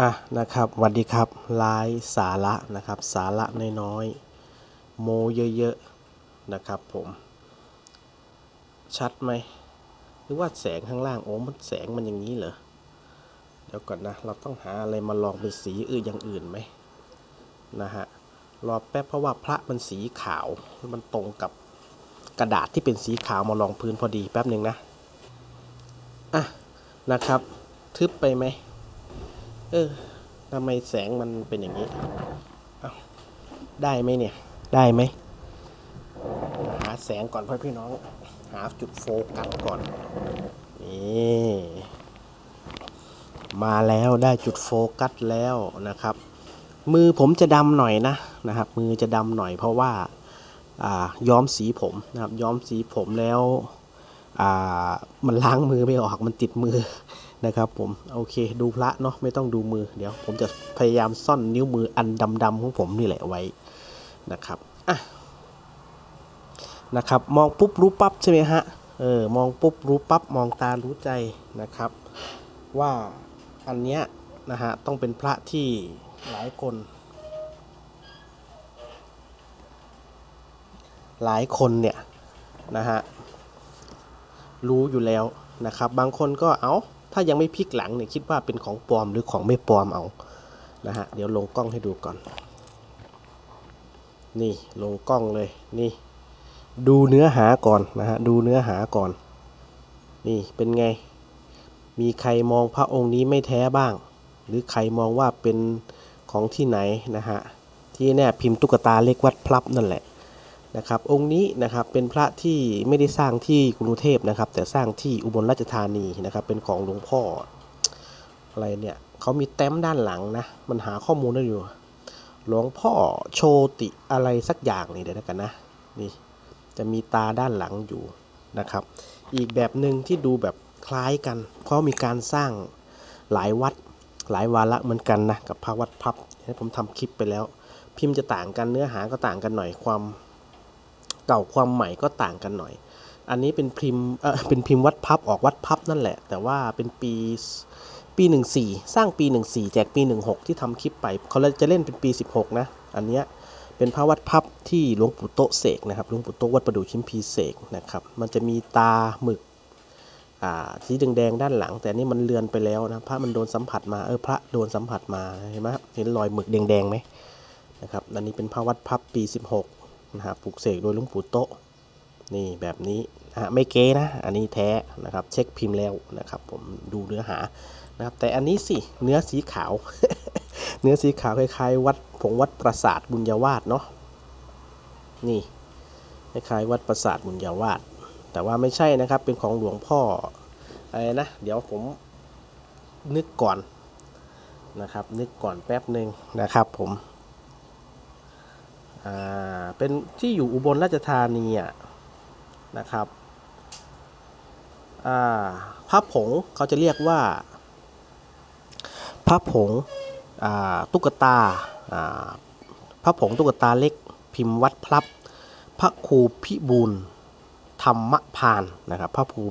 อะนะครับวัสดีครับไลฟ์สาระนะครับ สาระน้อยๆโมเยอะๆนะครับผม ชัดไหมหรือว่าแสงข้างล่างโอ้มันแสงมันอย่างนี้เหรอเดี๋ยวก่อนนะเราต้องหาอะไรมาลองเป็นสีอื่นอย่างอื่นไหมนะฮะรอแป๊บเพราะว่าพระมันสีขาวมันตรงกับกระดาษที่เป็นสีขาวมาลองพื้นพอดีแป๊บหนึ่งนะอะนะครับ ทึบไปไหม เออทำไมแสงมันเป็นอย่างนี้เอาได้ไหมเนี่ย ได้ไหม หาแสงก่อนพ่อพี่น้อง หาจุดโฟกัสก่อน นี่ มาแล้วได้จุดโฟกัสแล้วนะครับ มือผมจะดำหน่อยนะนะครับ มือจะดำหน่อยเพราะว่าย้อมสีผมนะครับ ย้อมสีผมแล้วมันล้างมือไม่ออกมันติดมือ นะครับผมโอเคดูพระเนาะไม่ต้องดูมือเดี๋ยว ผมจะพยายามซ่อนนิ้วมืออันดำๆของผมนี่แหละไว้นะครับอะนะครับมองปุ๊บรู้ปั๊บใช่ไหมฮะเออมองปุ๊บรู้ปั๊บมองตารู้ใจนะครับ ว่าอันเนี้ยนะฮะต้องเป็นพระที่หลายคน หลายคนเนี่ยนะฮะรู้อยู่แล้วนะครับ บางคนก็เอา ถ้ายังไม่พลิกหลังเนี่ยคิดว่าเป็นของปลอมหรือของไม่ปลอมเอานะฮะเดี๋ยวลงกล้องให้ดูก่อน นี่ลงกล้องเลยนี่ ดูเนื้อหาก่อนนะฮะดูเนื้อหาก่อน นี่เป็นไง มีใครมองพระองค์นี้ไม่แท้บ้าง หรือใครมองว่าเป็นของที่ไหนนะฮะที่แน่พิมพ์ตุ๊กตาเล็กวัดพลับนั่นแหละ นะครับองค์นี้นะครับเป็นพระที่ไม่ได้สร้างที่กรุงเทพนะครับ แต่สร้างที่อุบลราชธานีนะครับ เป็นของหลวงพ่ออะไรเนี่ยเขามีแต้มด้านหลังนะ มันหาข้อมูลได้อยู่ หลวงพ่อโชติอะไรสักอย่างนี่เดี๋ยวนะกันนะนี่จะมีตาด้านหลังอยู่นะครับ อีกแบบหนึ่งที่ดูแบบคล้ายกัน เพราะมีการสร้างหลายวัดหลายวาระเหมือนกันนะกับพระวัดพับให้ผมทำคลิปไปแล้ว พิมพ์จะต่างกันเนื้อหาก็ต่างกันหน่อยความ เก่าความใหม่ก็ต่างกันหน่อย อันนี้เป็นพิมพ์เออเป็นพิมพ์วัดพับออกวัดพับนั่นแหละ แต่ว่าเป็นปีปี 14 สร้างปี 14 แจกปี 16 ที่ทำคลิปไปเขาจะเล่นเป็นปี 16 นะ อันเนี้ยเป็นพระวัดพับที่หลวงปู่โตเสกนะครับหลวงปู่โตวัดประดู่ชิมพีเสกนะครับมันจะมีตาหมึกสีแดงๆด้านหลัง แต่อันนี่มันเลือนไปแล้วนะพระมันโดนสัมผัสมาเออพระโดนสัมผัสมาเห็นไหมเห็นรอยหมึกแดงๆไหมนะครับอันนี้เป็นพระวัดพับปี 16 นะฮะปลูกเสกโดยลวงปู่โตะนี่แบบนี้นะฮะไม่เก๊นะ อันนี้แท้นะครับ เช็คพิมพ์แล้วนะครับ ผมดูเนื้อหานะครับ แต่อันนี้สิเนื้อสีขาว เนื้อสีขาวคล้ายๆ วัดผงวัดปราสาทบุญญาวาสเนาะนี่คล้ายๆวัดปราสาทบุญญาวาสแต่ว่าไม่ใช่นะครับ เป็นของหลวงพ่ออะไรนะ เดี๋ยวผมนึกก่อนนะครับ นึกก่อนแป๊บหนึ่งนะครับผม อ่าเป็นที่อยู่อุบลราชธานีะนะครับอ่าพระผงเขาจะเรียกว่าพระผงอ่าตุ๊กตาอ่าพระผงตุ๊กตาเล็กพิมพ์วัดพลับ พระครูพิบูลธรรมพานนะครับพระครู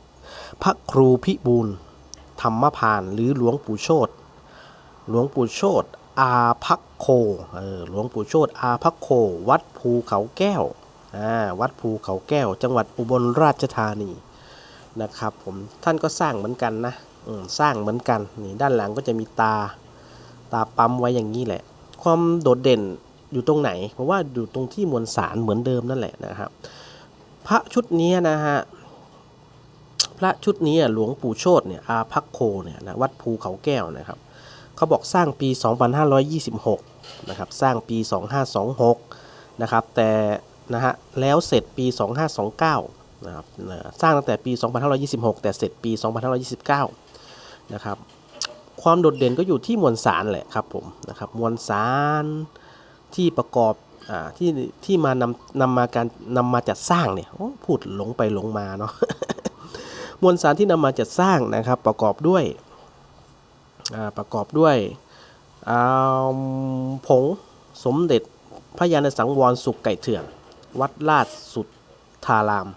พระครูพิบูลธรรมพานหรือหลวงปู่โชตหลวงปู่โชต อาพักโคหลวงปู่โชตอาพักโค วัดภูเขาแก้ว วัดภูเขาแก้ว จังหวัดอุบลราชธานีนะครับผมท่านก็สร้างเหมือนกันนะสร้างเหมือนกันนี่ด้านหลังก็จะมีตาตาปั๊มไว้อย่างนี้แหละ ความโดดเด่นอยู่ตรงไหน เพราะว่าอยู่ตรงที่มวลสารเหมือนเดิมนั่นแหละนะครับพระชุดนี้นะฮะพระชุดนี้หลวงปู่โชตเนี่ยอาพักโคเนี่ยนะวัดภูเขาแก้วนะครับ เขาบอกสร้างปี 2526 นะครับ สร้างปี 2526 นะครับ แต่นะฮะ แล้วเสร็จปี 2529 นะครับ สร้างตั้งแต่ปี 2526 แต่เสร็จปี 2529 นะครับ ความโดดเด่นก็อยู่ที่มวลสารแหละครับผมนะครับ มวลสารที่ประกอบอ่าที่ที่มานำนำมาการนำมาจัดสร้างเนี่ยโอ้พูดหลงไปหลงมาเนาะมวลสารที่นำมาจัดสร้างนะครับประกอบด้วย ประกอบด้วยผงสมเด็จพระยาณสังวรสุขไก่เถื่อน วัดลาดสุดทาราม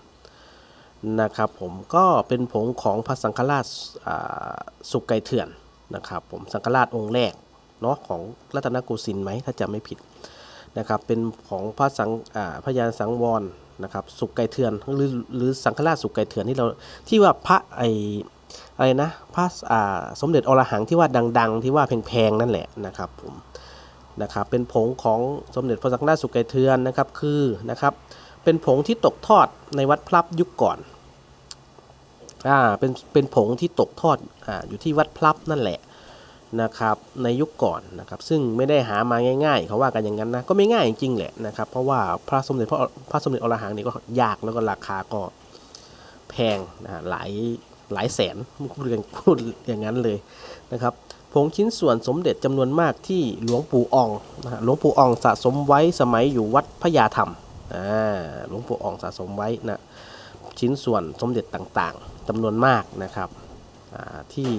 นะครับผมก็เป็นผงของพระสังฆราชสุขไก่เถื่อนนะครับผมสังฆราชองค์แรกเนาะของรัตนโกสินทร์ไหมถ้าจำไม่ผิดนะครับเป็นของพระสังอ่าพระยาสังวรนะครับสุกไก่เถื่อนหรือหรือสังฆราชสุกไก่เถื่อนที่เราที่ว่าพระไอ อะไรนะพระสมเด็จอรหังที่ว่าดัง ๆ ที่ว่าแพงๆนั่นแหละนะครับผมนะครับเป็นผงของสมเด็จพระสังฆราชสุกไกเถื่อนนะครับคือนะครับเป็นผงที่ตกทอดในวัดพลับยุคก่อนอ่าเป็นเป็นผงที่ตกทอดอ่าอยู่ที่วัดพลับนั่นแหละนะครับในยุคก่อนนะครับซึ่งไม่ได้หามาง่าย ๆ เขาว่ากันอย่างนั้นนะก็ไม่ง่ายจริงๆแหละนะครับเพราะว่าพระสมเด็จพระพระสมเด็จอรหังนี่ก็ยากแล้วก็ราคาก็แพงนะหลาย หลายแสนพูดอย่างพูดอย่างนั้นเลยนะครับผงชิ้นส่วนสมเด็จจำนวนมากที่หลวงปู่อองนะหลวงปู่อองสะสมไว้สมัยอยู่วัดพญาธรรมอ่าหลวงปู่อองสะสมไว้นะชิ้นส่วนสมเด็จต่างๆจำนวนมากนะครับที่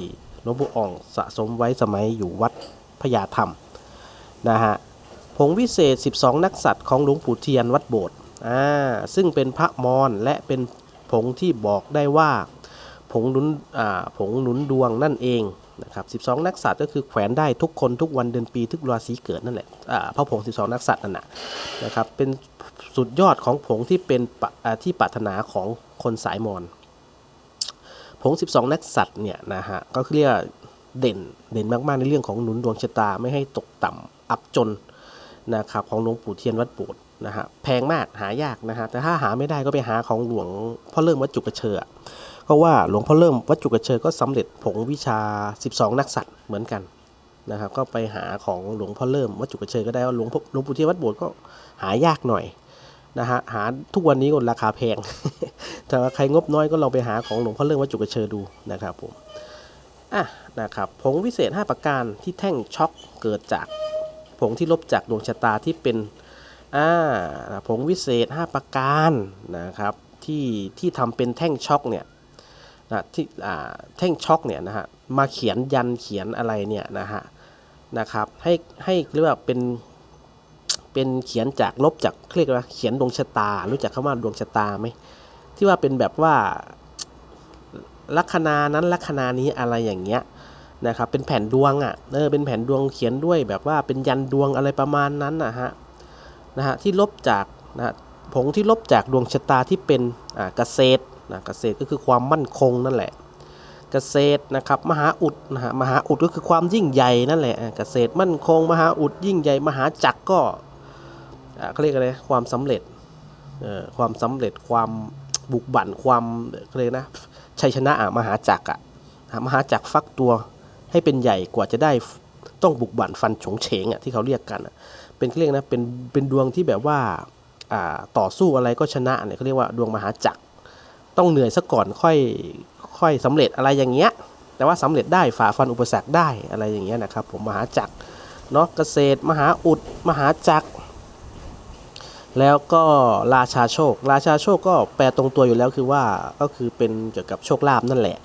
หลวงปู่อ่องสะสมไว้สมัยอยู่วัดพญาธรรมนะฮะผงวิเศษ 12 นักสัตว์ของหลวงปู่เทียนวัดโบสถ์อ่าซึ่งเป็นพระมอญและเป็นผงที่บอกได้ว่า ผงหนุนอ่าผงหนุนดวงนั่นเองนะครับ12 นักสัตว์ก็คือแขวนได้ทุกคนทุกวันเดือนปีทุกราศีเกิดนั่นแหละอ่าพระผง 12 นักสัตว์นั่นนะนะครับเป็นสุดยอดของผงที่เป็นปที่ปรารถนาของคนสายมอญผง 12 นักสัตว์เนี่ยนะฮะก็เรียกเด่นเด่นมากๆในเรื่องของหนุนดวงชะตาไม่ให้ตกต่ำอับจนนะครับของหลวงปู่เทียนวัดโบสถ์นะฮะแพงมากหายากนะฮะแต่ถ้าหาไม่ได้ก็ไปหาของหลวงพ่อเริ่มวัดจุกกระเชออะ เพราะว่าหลวงพ่อเริ่มวัดจุกเชอก็สำเร็จผงวิชา 12 นักสัตว์เหมือนกันนะครับ ก็ไปหาของหลวงพ่อเริ่มวัดจุกเชอก็ได้ว่าหลวงพ่อหลวงปู่เทียวัดโบสถ์ก็หายากหน่อยนะฮะหาทุกวันนี้ก็ราคาแพงแต่ว่าใครงบน้อยก็ลองไปหาของหลวงพ่อเรื่องวัดจุกเชอดูนะครับผมอะนะครับผงวิเศษ 5 ประการที่แท่งช็อกเกิดจากผงที่ลบจากดวงชะตาที่เป็นอ่าผงวิเศษ 5 ประการนะครับที่ที่ทำเป็นแท่งช็อกเนี่ย ที่แท่งช็อกเนี่ยนะฮะมาเขียนยันเขียนอะไรเนี่ยนะฮะนะครับให้ให้เรียกว่าเป็นเป็นเขียนจากลบจากเรียกว่าเขียนดวงชะตา รู้จักคำว่าดวงชะตาไหมที่ว่าเป็นแบบว่าลัคนานั้นลัคนานี้อะไรอย่างเงี้ยนะครับเป็นแผ่นดวงอะ่ะเออเป็นแผ่นดวงเขียนด้วยแบบว่าเป็นยันดวงอะไรประมาณนั้นนะฮะนะฮะที่ลบจากนะฮะผงที่ลบจากดวงชะตาที่เป็นอ่าเกษตร นะเกษตรก็คือความมั่นคงนั่นแหละ เกษตรนะครับมหาอุดนะฮะมหาอุดก็คือความยิ่งใหญ่นั่นแหละเกษตรมั่นคง มหาอุดยิ่งใหญ่ มหาจักรก็เขาเรียกอะไรความสำเร็จความสำเร็จความบุกบั่นความเขาเรียกนะชัยชนะมหาจักรอะมหาจักรฟักตัวให้เป็นใหญ่กว่าจะได้ต้องบุกบั่นฟันฉงเฉงอะที่เขาเรียกกันอะเป็นเรียกนะเป็นเป็นดวงที่แบบว่าอ่าต่อสู้อะไรก็ชนะเนี่ยเขาเรียกว่าดวงมหาจักร ต้องเหนื่อยซะก่อนค่อยค่อยสำเร็จอะไรอย่างเงี้ย แต่ว่าสำเร็จได้ฝ่าฟันอุปสรรคได้อะไรอย่างเงี้ยนะครับ ผมมหาจักรเนาะเกษตร มหาอุดมหาจักร แล้วก็ราชาโชค ราชาโชคก็แปลตรงตัวอยู่แล้วคือว่าก็คือเป็นเกี่ยวกับโชคลาภนั่นแหละ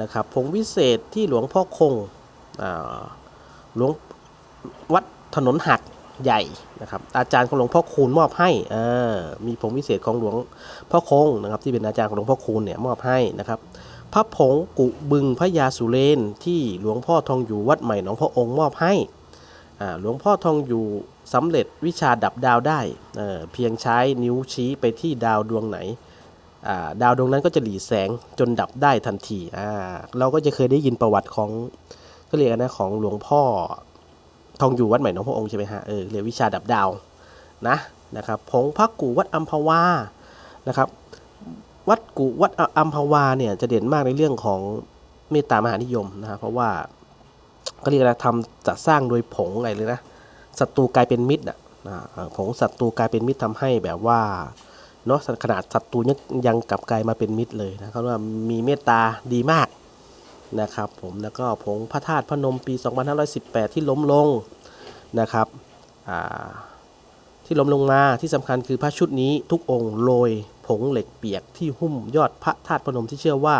นะครับผงวิเศษที่หลวงพ่อคงอหลวงวัดถนนหัก ใหญ่นะครับ อาจารย์ของหลวงพ่อคูณมอบให้มีผงวิเศษของหลวงพ่อคงนะครับ ที่เป็นอาจารย์ของหลวงพ่อคูณเนี่ยมอบให้นะครับพระผงกุบึงพระยาสุเรนที่หลวงพ่อทองอยู่วัดใหม่หนองพระองค์มอบให้หลวงพ่อทองอยู่สำเร็จวิชาดับดาวได้เเพียงใช้นิ้วชี้ไปที่ดาวดวงไหนาดาวดวงนั้นก็จะหลีแสงจนดับได้ทันทีเราก็จะเคยได้ยินประวัติของก็เรียกนะของหลวงพ่อ ทองอยู่วัดใหม่หนองพระองค์ใช่ไหมฮะเออเรียกวิชาดับดาวนะนะครับผงพระกูวัดอัมพวานะครับวัดกูวัดอัมพวาเนี่ยจะเด่นมากในเรื่องของเมตตามหานิยมนะฮะเพราะว่าก็เรียกอะไรทำจะสร้างโดยผงอะไรเลยนะศัตรูกลายเป็นมิตรอะนะผงศัตรูกลายเป็นมิตรทำให้แบบว่าเนาะขนาดศัตรูยังยังกลับกลายมาเป็นมิตรเลยนะเขาว่ามีเมตตาดีมาก นะครับผมแล้วก็ผงพระธาตุพนมปี 2518 ที่ล้มลงนะครับที่ล้มลงมาที่สำคัญคือพระชุดนี้ทุกองค์โรยผงเหล็กเปียกที่หุ้มยอดพระธาตุพนมที่เชื่อว่า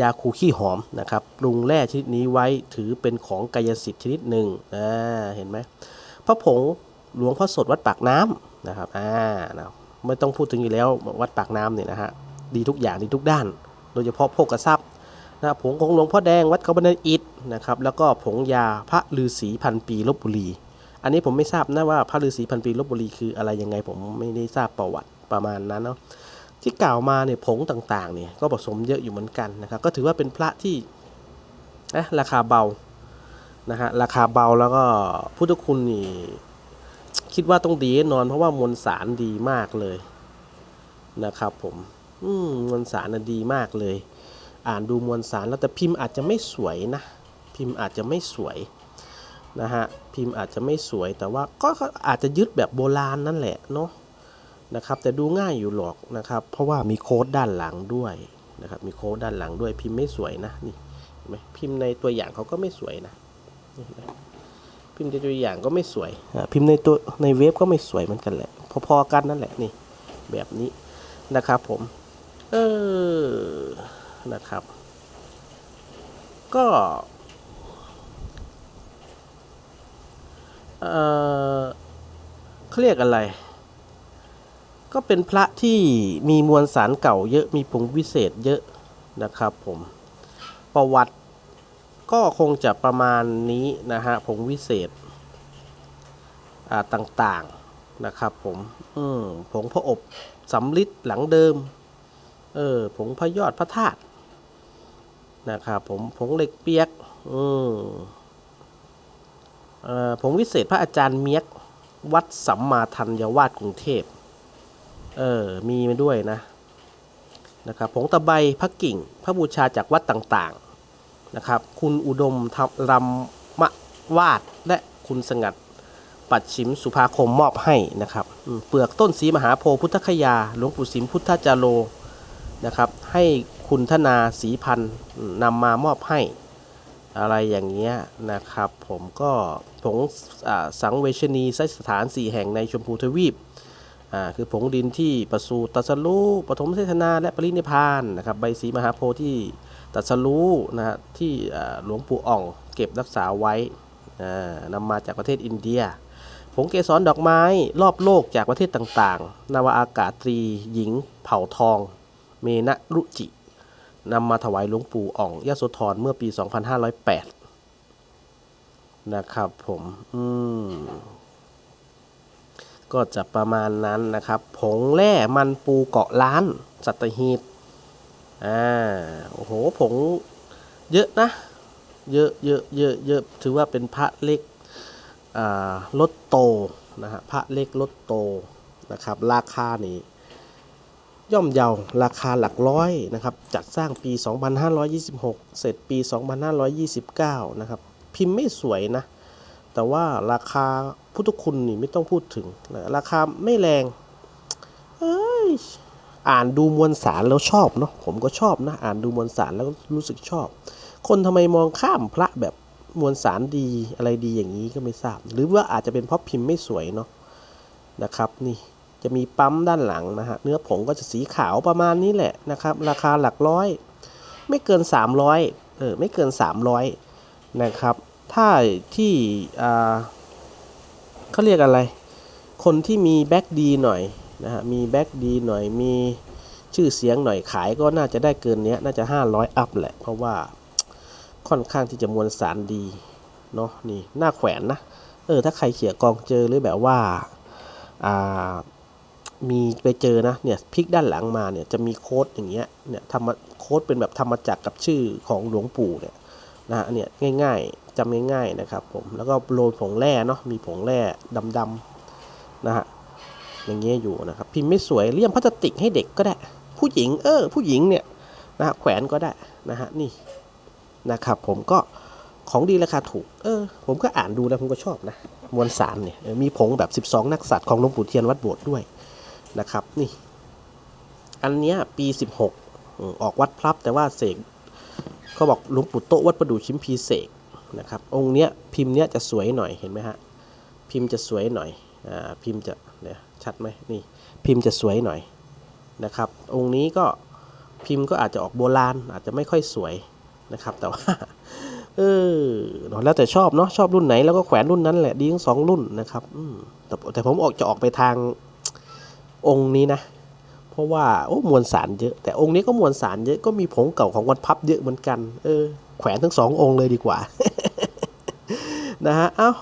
ยาคูขี้หอมนะครับปรุงแร่ชนิดนี้ไว้ถือเป็นของกายสิทธิ์ชนิดหนึ่งอ่าเห็นไหมพระผงหลวงพ่อสดวัดปากน้ำนะครับอ่านะไม่ต้องพูดถึงอยู่แล้ววัดปากน้ำเนี่ยนะฮะดีทุกอย่างดีทุกด้าน โดยเฉพาะโภกทรัพย์ นะผงของหลวงพ่อแดงวัดเขาบันไดอิฐนะครับแล้วก็ผงยาพระฤาษีพันปีลบบุรี อันนี้ผมไม่ทราบนะว่าพระฤาษีพันปีลบบุรีคืออะไรยังไงผมไม่ได้ทราบประวัติประมาณนั้นเนาะที่กล่าวมาเนี่ยผงต่างๆเนี่ยก็ผสมเยอะอยู่เหมือนกันนะครับก็ถือว่าเป็นพระที่นะราคาเบานะฮะราคาเบาแล้วก็พุทธคุณนี่คิดว่าต้องดีแน่นอน เพราะว่ามวลสารดีมากเลยนะครับผมอืมมวลสารน่ะดีมากเลย อ่านดูมวลสารแล้วแต่พิมพ์อาจจะไม่สวยนะพิมพ์อาจจะไม่สวยนะฮะพิมพ์อาจจะไม่สวยแต่ว่าก็อาจจะยึดแบบโบราณนั่นแหละเนาะนะครับแต่ดูง่ายอยู่หรอกนะครับ เพราะว่ามีโค้ดด้านหลังด้วยนะครับมีโค้ดด้านหลังด้วยพิมพ์ไม่สวยนะนี่เห็นไหมพิมพ์ในตัวอย่างเขาก็ไม่สวยนะนี่นไหมพิมพ์ในตัวอย่างก็ไม่สวยพิมพ์ในตัวในเว็บก็ไม่สวยเหมือนกันแหละพอๆกันนั่นแหละนี่แบบนี้นะครับผมเออ นะครับ ก็เออเขาเรียกอะไร ก็เป็นพระที่มีมวลสารเก่าเยอะมีผงวิเศษเยอะนะครับผมประวัติก็คงจะประมาณนี้นะฮะผงวิเศษอ่าต่างๆนะครับผมอืมผงพระอบสำลิดหลังเดิม เออผงพระยอดพระธาตุ นะครับผมผงเหล็กเปียกอืมผงวิเศษพระอาจารย์เมียก วัดสัมมาทัญญวาสกรุงเทพเออมีมาด้วยนะนะครับผงตะไบพระกิ่ง พระบูชาจากวัดต่างๆนะครับคุณอุดมทำรำมะวาดและคุณสงัดปัดชิมสุภาคมมอบให้นะครับเปลือกต้นสีมหาโพธิ์พุทธคยาหลวงปู่สิมพุทธจาโรนะครับให้ คุณธนาศรีพันธ์นำมามอบให้อะไรอย่างเงี้ยนะครับผมก็ผงสังเวชนีไสสถาน 4 แห่งในชมพูทวีปอ่าคือผงดินที่ประสูตัสรู้ปฐมเทศนาและปรินิพานนะครับใบสีมหาโพธิ์ที่ตัสรู้นะฮะที่หลวงปู่อ่องเก็บรักษาไว้นำมาจากประเทศอินเดีย ผงเกสรดอกไม้รอบโลกจากประเทศต่างๆ นาวาอากาศตรีหญิงเผ่าทอง เมนะรุจิ นำมาถวายหลวงปู่อ่องยะโสธรเมื่อปี 2508 นะครับผมอืมก็จะประมาณนั้นนะครับ ผงแร่มันปูเกาะล้าน สัตหีบอ่าโอ้โหผงเยอะนะ เยอะเยอะเยอะเยอะถือว่าเป็นพระเล็กอ่าลดโตนะฮะพระเล็กลดโตนะครับ ราคานี่ ย่อมเยาราคาหลักร้อยนะครับ จัดสร้างปี 2526 เสร็จปี 2529 นะครับ พิมพ์ไม่สวยนะ แต่ว่าราคาพุทธคุณนี่ไม่ต้องพูดถึง ราคาไม่แรงเอ้ยอ่านดูมวลสารแล้วชอบเนาะผมก็ชอบนะ อ่านดูมวลสารแล้วรู้สึกชอบ คนทำไมมองข้ามพระแบบมวลสารดีอะไรดีอย่างนี้ก็ไม่ทราบ หรือว่าอาจจะเป็นเพราะพิมพ์ไม่สวยเนาะนะครับนี่ จะมีปั๊มด้านหลังนะฮะเนื้อผงก็จะสีขาวประมาณนี้แหละนะครับ ราคาหลักร้อย ไม่เกิน 300เออไม่เกิน 300 นะครับ ถ้าที่อ่าเขาเรียกอะไร คนที่มีแบ็กดีหน่อยนะฮะมีแบ็กดีหน่อยมีชื่อเสียงหน่อยขายก็น่าจะได้เกินเนี้ยน่าจะ 500 อัพแหละ เพราะว่าค่อนข้างที่จะมวลสารดีเนาะนี่หน้าแขวนนะ เออ ถ้าใครเขี่ยกองเจอหรือแบบว่า อ่า มีไปเจอนะเนี่ยพลิกด้านหลังมาเนี่ยจะมีโค้ดอย่างเงี้ยเนี่ยทำโค้ดเป็นแบบธรรมจักรกับชื่อของหลวงปู่เนี่ยนะฮะเนี่ยง่ายๆจำง่ายๆนะครับผมแล้วก็โรยผงแร่เนาะมีผงแร่ดำๆนะฮะอย่างเงี้ยอยู่นะครับพิมพ์ไม่สวยเลี่ยมพลาสติกให้เด็กก็ได้ ผู้หญิงเออผู้หญิงเนี่ยนะฮะแขวนก็ได้นะฮะนี่นะครับผมก็ของดีราคาถูก เออ ผมก็อ่านดูแล้วผมก็ชอบนะ มวลสารเนี่ย มีผงแบบ 12 นักสัตว์ของหลวงปู่เทียนวัดโบสถ์ด้วย นะครับนี่อันเนี้ยปี 16อออกวัดพลับแต่ว่าเสกเขาบอกหลวงปู่โตวัดประดู่ชิมพีเสกนะครับองค์เนี้ยพิมพ์เนี้ยจะสวยหน่อยเห็นไหมฮะพิมพ์จะสวยหน่อยอ่าพิมพ์จะเนี่ยชัดไหมนี่พิมพ์จะสวยหน่อยนะครับองค์นี้ก็พิมพ์ก็อาจจะออกโบราณอาจจะไม่ค่อยสวยนะครับแต่ว่าเออแล้วแต่ชอบเนาะชอบรุ่นไหนแล้วก็แขวนรุ่นนั้นแหละดีทั้งสองรุ่นนะครับแต่แต่ผมออกจะออกไปทาง องค์นี้นะผราะว่าโอ้มวลสารเยอะ แต่องค์นี้ก็มวลสารเยอะก็มีผงเก่าของวันพับเยอะเหมือนกัน เออ แขวนทั้งสององค์เลยดีกว่า นะฮะ เอ้า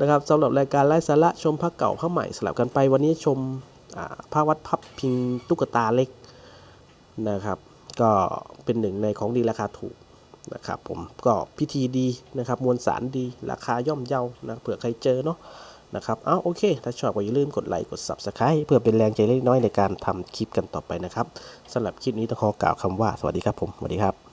นะครับสำหรับรายการไร้สาระชมพระเก่าพระใหม่สลับกันไปวันนี้ชมอ่าพระวัดพับพิงตุ๊กตาเล็กนะครับ ก็เป็นหนึ่งในของดีราคาถูกนะครับผมก็พิธีดีนะครับมวลสารดีราคาย่อมเยานะเผื่อใครเจอเนาะ นะครับ เอ้าโอเค ถ้าชอบก็อย่าลืมกดไลค์ กด Subscribe เพื่อเป็นแรงใจเล็กน้อยในการทำคลิปกันต่อไปนะครับสำหรับคลิปนี้ต้องขอกล่าวคำว่า สวัสดีครับผม สวัสดีครับ